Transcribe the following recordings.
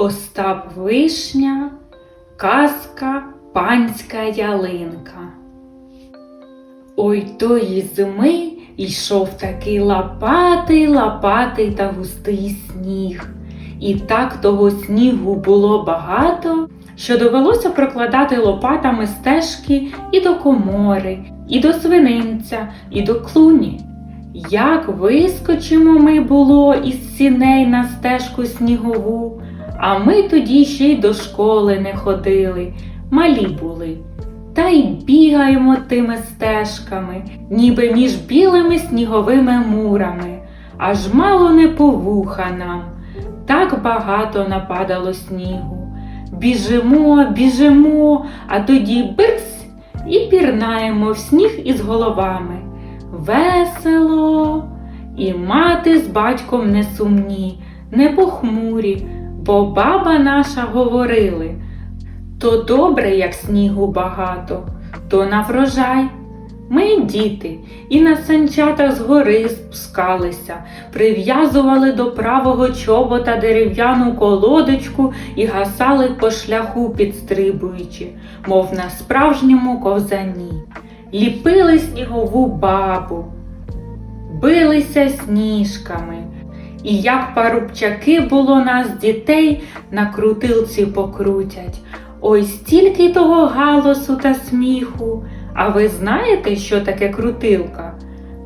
Остап Вишня, казка панська ялинка. Ой тої зими йшов такий лапатий, лапатий та густий сніг. І так того снігу було багато, що довелося прокладати лопатами стежки і до комори, і до свининця, і до клуні. Як вискочимо ми було із сіней на стежку снігову, а ми тоді ще й до школи не ходили, малі були. Та й бігаємо тими стежками, ніби між білими сніговими мурами, аж мало не по вуха нам. Так багато нападало снігу. Біжимо, біжимо, а тоді бирсь і пірнаємо в сніг із головами. Весело. І мати з батьком не сумні, не похмурі, бо баба наша говорили то добре, як снігу багато, то на врожай. Ми, діти, і на санчатах з гори спускалися, прив'язували до правого чобота дерев'яну колодочку і гасали по шляху, підстрибуючи, мов на справжньому ковзані, ліпили снігову бабу, билися сніжками. І як парубчаки було нас дітей на крутилці покрутять. Ой, стільки того галасу та сміху. А ви знаєте, що таке крутилка?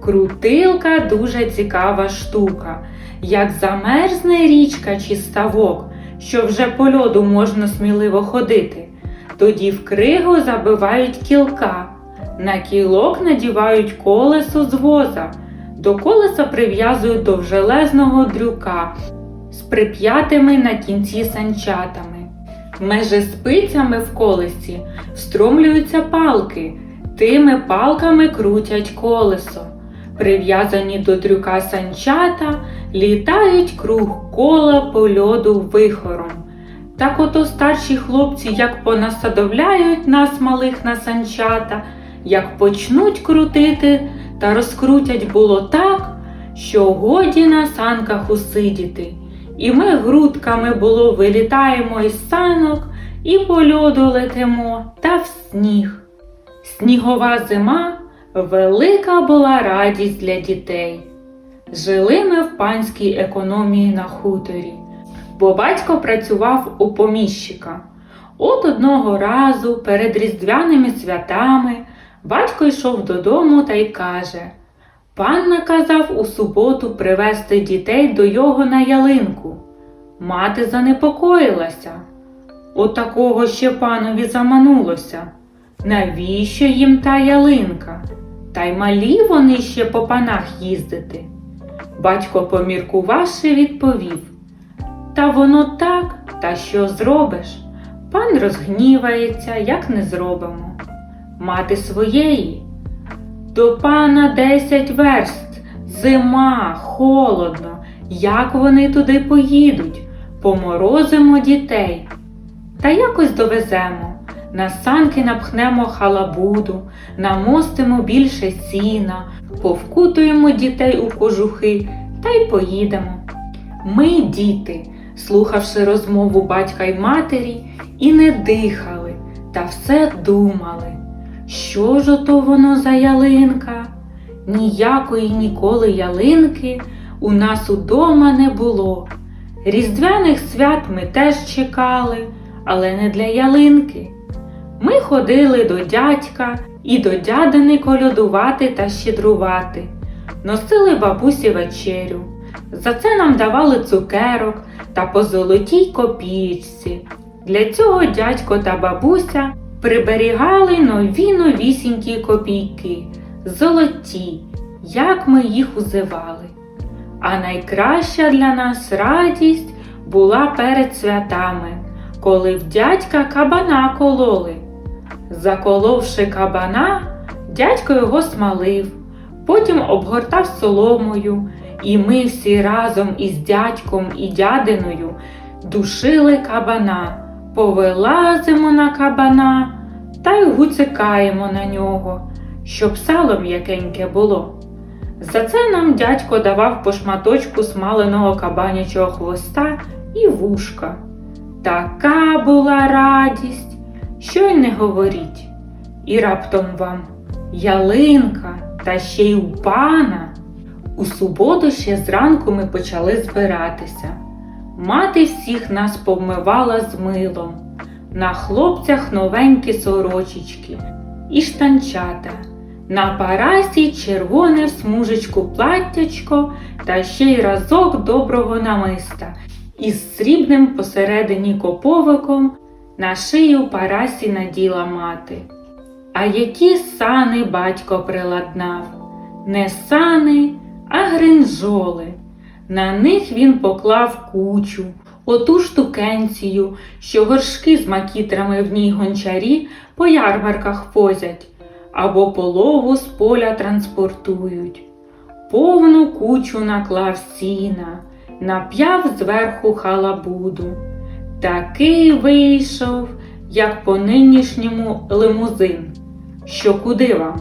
Крутилка дуже цікава штука. Як замерзне річка чи ставок, що вже по льоду можна сміливо ходити, тоді в кригу забивають кілка, на кілок надівають колесо з воза, до колеса прив'язують довжелезного дрюка з прип'ятими на кінці санчатами. Межи спицями в колесі встромлюються палки, тими палками крутять колесо. Прив'язані до трюка санчата літають круг кола по льоду вихором. Так ото старші хлопці як понасадовляють нас малих на санчата, як почнуть крутити та розкрутять було так, що годі на санках усидіти. І ми грудками було вилітаємо із санок і по льоду летимо та в сніг. Снігова зима велика була радість для дітей. Жили ми в панській економії на хуторі, бо батько працював у поміщика. От одного разу перед різдвяними святами батько йшов додому та й каже Пан наказав у суботу привезти дітей до його на ялинку. Мати занепокоїлася. Отакого ще панові заманулося. Навіщо їм та ялинка? Та й малі вони ще по панах їздити. Батько, поміркувавши, відповів Та воно так, та що зробиш? Пан розгнівається, як не зробимо. Мати своєї. До пана десять верст, зима, холодно, як вони туди поїдуть, поморозимо дітей. Та якось довеземо, на санки напхнемо халабуду, намостимо більше сіна, повкутуємо дітей у кожухи та й поїдемо. Ми, діти, слухавши розмову батька й матері, і не дихали, та все думали. Що ж ото воно за ялинка? Ніякої ніколи ялинки у нас удома не було. Різдвяних свят ми теж чекали, але не для ялинки. Ми ходили до дядька і до дядини колядувати та щедрувати, носили бабусі вечерю. За це нам давали цукерок та по золотій копієчці. Для цього дядько та бабуся приберігали нові новісінькі копійки, золоті, як ми їх узивали. А найкраща для нас радість була перед святами, коли в дядька кабана кололи. Заколовши кабана, дядько його смалив, потім обгортав соломою, і ми всі разом із дядьком і дядиною душили кабана повилазимо на кабана та й гуцикаємо на нього, щоб сало м'якеньке було. За це нам дядько давав по шматочку смаленого кабанячого хвоста і вушка. Така була радість, що й не говоріть. І раптом вам ялинка та ще й у пана. У суботу ще зранку ми почали збиратися. Мати всіх нас повмивала з милом. На хлопцях новенькі сорочечки і штанчата. На парасі червоне в смужечку платтячко та ще й разок доброго намиста із срібним посередині коповиком на шию парасі наділа мати. А які сани батько приладнав? Не сани, а гринжоли. На них він поклав кучу, оту штукенцію, що горшки з макітрами в ній гончарі по ярмарках возять або полову з поля транспортують. Повну кучу наклав сіна, нап'яв зверху халабуду. Такий вийшов, як по нинішньому лимузин. Що куди вам?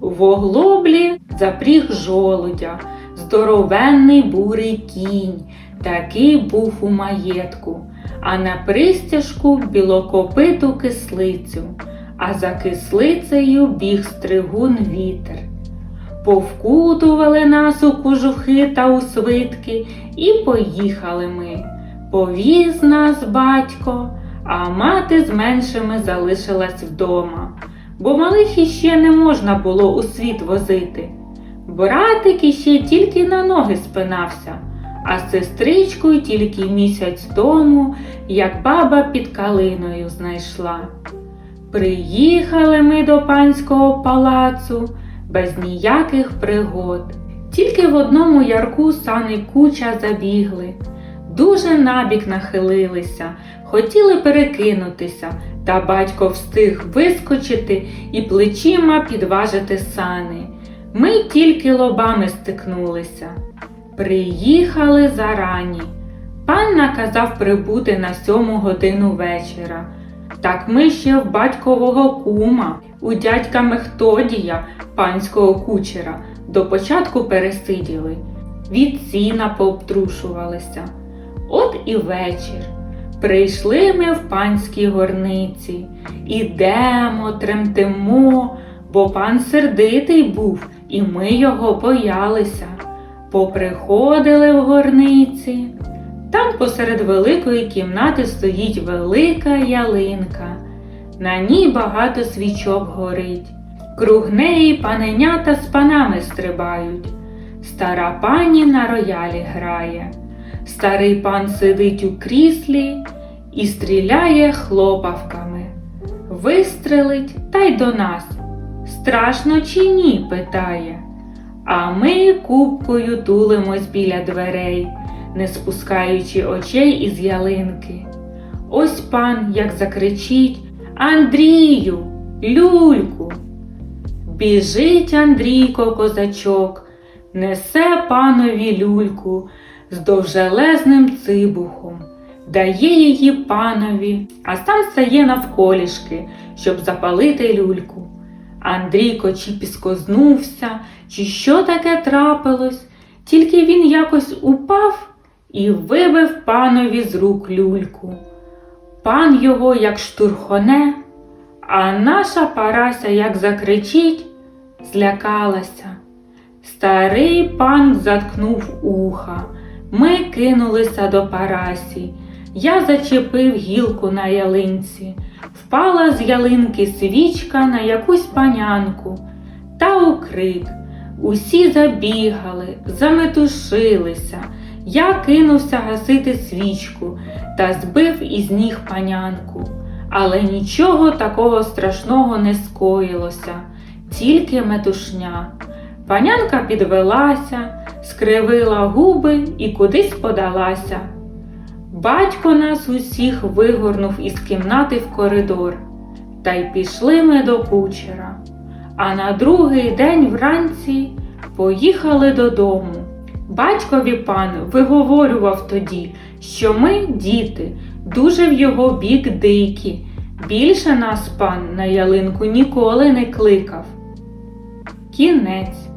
В оглоблі запріг жолудя, здоровенний бурий кінь, такий був у маєтку, а на пристяжку білокопиту кислицю, а за кислицею біг стригун вітер. Повкутували нас у кожухи та у свитки, і поїхали ми. Повіз нас батько, а мати з меншими залишилась вдома, бо малих іще не можна було у світ возити. Братик іще тільки на ноги спинався, а з сестричкою тільки місяць тому, як баба під калиною знайшла. Приїхали ми до панського палацу без ніяких пригод. Тільки в одному ярку сани куча забігли, дуже набік нахилилися, хотіли перекинутися, та батько встиг вискочити і плечима підважити сани. Ми тільки лобами стикнулися. Приїхали зарані. Пан наказав прибути на сьому годину вечора. Так ми ще в батькового кума, у дядька Мехтодія, панського кучера, до початку пересиділи, від сіна пообтрушувалися. От і вечір. Прийшли ми в панській горниці, ідемо, тремтимо, бо пан сердитий був, і ми його боялися. Поприходили в горниці. Там посеред великої кімнати стоїть велика ялинка. На ній багато свічок горить. Круг неї паненята з панами стрибають. Стара пані на роялі грає. Старий пан сидить у кріслі і стріляє хлопавками. Вистрелить та й до нас. Страшно чи ні? питає. А ми купкою тулимось біля дверей, не спускаючи очей із ялинки. Ось пан як закричить Андрію, люльку. Біжить Андрійко козачок, несе панові люльку з довжелезним цибухом, дає її панові, а сам стає навколішки, щоб запалити люльку. Андрійко чи піскознувся, чи що таке трапилось, тільки він якось упав і вибив панові з рук люльку. Пан його як штурхоне, а наша Парася як закричить, злякалася. Старий пан заткнув уха. Ми кинулися до Парасі. Я зачепив гілку на ялинці. Впала з ялинки свічка на якусь панянку та у крик. Усі забігали, заметушилися. Я кинувся гасити свічку та збив із ніг панянку. Але нічого такого страшного не скоїлося, тільки метушня. Панянка підвелася, скривила губи і кудись подалася. Батько нас усіх вигорнув із кімнати в коридор, та й пішли ми до кучера. А на другий день вранці поїхали додому. Батькові пан виговорював тоді, що ми, діти, дуже в його бік дикі. Більше нас пан на ялинку ніколи не кликав. Кінець.